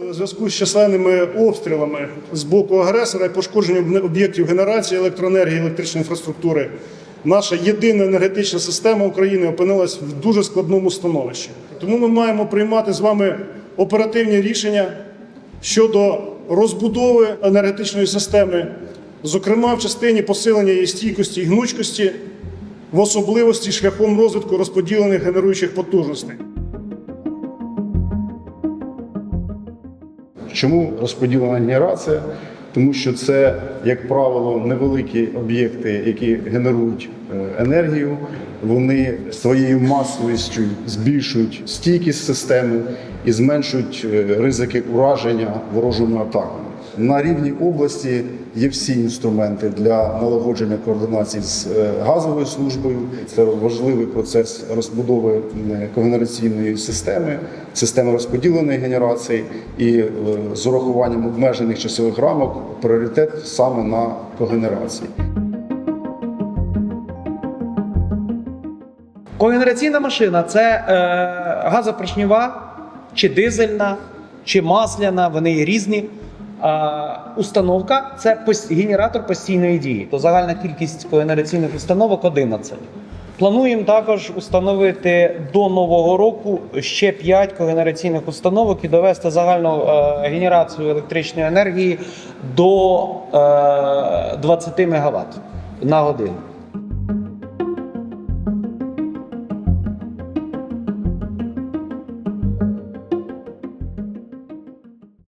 У зв'язку з численними обстрілами з боку агресора і пошкодженням об'єктів генерації електроенергії, електричної інфраструктури, наша єдина енергетична система України опинилась в дуже складному становищі. Тому ми маємо приймати з вами оперативні рішення щодо розбудови енергетичної системи, зокрема в частині посилення її стійкості і гнучкості, в особливості шляхом розвитку розподілених генеруючих потужностей. Чому розподілена генерація? Тому що це, як правило, невеликі об'єкти, які генерують е, енергію. Вони своєю масовістю збільшують стійкість системи і зменшують е, ризики ураження ворожими атаками. На рівні області є всі інструменти для налагодження координації з е, газовою службою. Це важливий процес розбудови е, когенераційної системи, системи розподіленої генерації, і е, з урахуванням обмежених часових рамок пріоритет саме на когенерації. Когенераційна машина це е, газопоршнева, чи дизельна, чи масляна, вони є різні. Установка це генератор постійної дії. То загальна кількість когенераційних установок 11. Плануємо також установити до нового року ще 5 когенераційних установок і довести загальну е, генерацію електричної енергії до е, 20 МВт на годину.